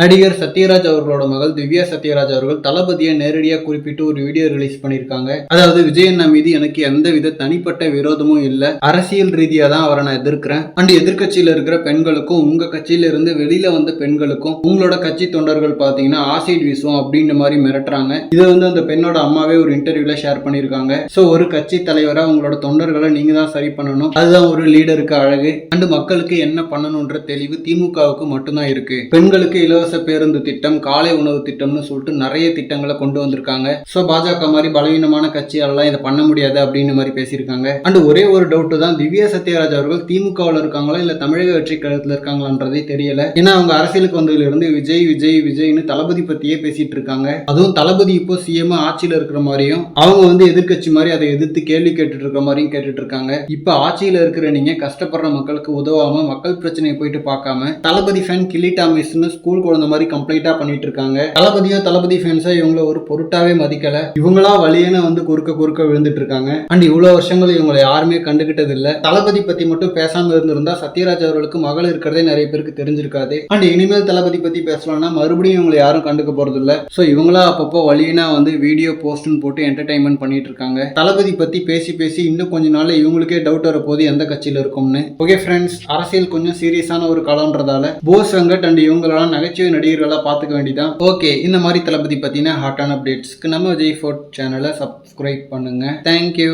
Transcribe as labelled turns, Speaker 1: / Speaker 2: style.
Speaker 1: நடிகர் சத்யராஜ் அவர்களோட மகள் திவ்யா சத்யராஜ் அவர்கள் தளபதியை நேரடியாக குறிப்பிட்டு ஒரு வீடியோ ரிலீஸ் பண்ணியிருக்காங்க. அதாவது விஜய் அண்ணா மீது எனக்கு எந்த வித தனிப்பட்ட விரோதமும் இல்லை. அரசியல் ரீதியாக தான் அவரை நான் எதிர்க்கிறேன். அண்ட் எதிர்க்கட்சியில் இருக்கிற பெண்களுக்கும் உங்க கட்சியில இருந்து வெளியில வந்த பெண்களுக்கும் உங்களோட கட்சி தொண்டர்கள் பார்த்தீங்கன்னா ஆசிட் வீசுவோம் அப்படின்ற மாதிரி மிரட்டுறாங்க. இதை வந்து அந்த பெண்ணோட அம்மாவே ஒரு இன்டர்வியூல ஷேர் பண்ணியிருக்காங்க. ஸோ ஒரு கட்சி தலைவராக உங்களோட தொண்டர்களை நீங்க தான் சரி பண்ணணும். அதுதான் ஒரு லீடருக்கு அழகு. அண்ட் மக்களுக்கு என்ன பண்ணணுன்ற தெளிவு திமுகவுக்கு மட்டும்தான் இருக்கு. பெண்களுக்கு இலவச பேருந்து திட்டம் காலை உணவு திட்டம்னு சொல்லிட்டு நிறைய திட்டங்களை கொண்டு வந்திருக்காங்க. ஸோ பாஜக மாதிரி பலவீனமான கட்சியாலலாம் இதை பண்ண முடியாது அப்படின்னு மாதிரி பேசியிருக்காங்க. அண்ட் ஒரே ஒரு டவுட் தான் திவ்யா சத்யராஜ் அவர்கள் திமுகவில் இருக்காங்களா இல்ல தமிழக வெற்றி கழகத்தில் இருக்காங்களான்றதே தெரியல. ஏன்னா அவங்க அரசியலுக்கு வந்ததுலேருந்து விஜய் விஜய் விஜய்னு தளபதி பற்றியே பேசிட்டு இருக்காங்க. அதுவும் தளபதி இப்போ சிஎம் ஆட்சியில இருக்கிற மாதிரியும் அவங்க வந்து எதிர்க்கட்சி மாதிரி அதை எதிர்த்து கேள்வி கேட்டுட்டு இருக்கிற மாதிரியும் கேட்டுட்டு இருக்காங்க. இப்ப ஆட்சியில இருக்கிற நீங்க கஷ்டப்படுற மக்களுக்கு உதவாம மக்கள் பிரச்சனையை போயிட்டு பார்க்காம தளபதி ஃபேன் கிளிட்டா மிஸ்னு ஸ்கூல் குழந்தை மாதிரி கம்ப்ளீட்டா பண்ணிட்டு இருக்காங்க தளபதியோ தளபதி ஃபேன்ஸோ இவங்களை ஒரு பொருட்டாவே மதிக்கல. இவங்களா வழியன வந்து குறுக்க குறுக்க விழுந்துட்டு இருக்காங்க அண்ட் இவ்வளவு வருஷங்கள் இவங்களை யாருமே கண்டுகிட்டது இல்ல தளபதி பத்தி மட்டும் பேசாம இருந்திருந்தா சத்யராஜ் அவர்களுக்கு மகள் இருக்கிறதே நிறைய பேருக்கு தெரிஞ்சிருக்காது. அண்ட் இனிமேல் தளபதி பத்தி பேசலாம்னா மறுபடியும் இவங்களை யாரும் கண்டுக்க போறது இல்ல சோ இவங்களா அப்பப்போ வழியினா வந்து வீடியோ போஸ்ட்னு போட்டு என்டர்டைன்மெண்ட் பண்ணிட்டு இருக்காங்க தளபதி பத்தி பேசி பேசி இன்னும் கொஞ்ச நாள் இவங்களுக்கே டவுட் வரப்போது எந்த கட்சியில இருக்கும்னு. ஓகே ஃப்ரெண்ட்ஸ் அரசியல் கொஞ்சம் சீரியஸான ஒரு காலம்ன்றதால போஸ் வெங்கட் அண்ட் இவங்களெல்லாம் நகைச்சுவை நடிகர்களா பார்த்துக்க வேண்டிதான் ஓகே இந்த மாதிரி தளபதி பார்த்தீங்கன்னா ஹாட்டான அப்டேட்ஸ்க்கு நம்ம விஜய் ஃபோர்ட் சேனலை சப்ஸ்கிரைப் பண்ணுங்க. Thank you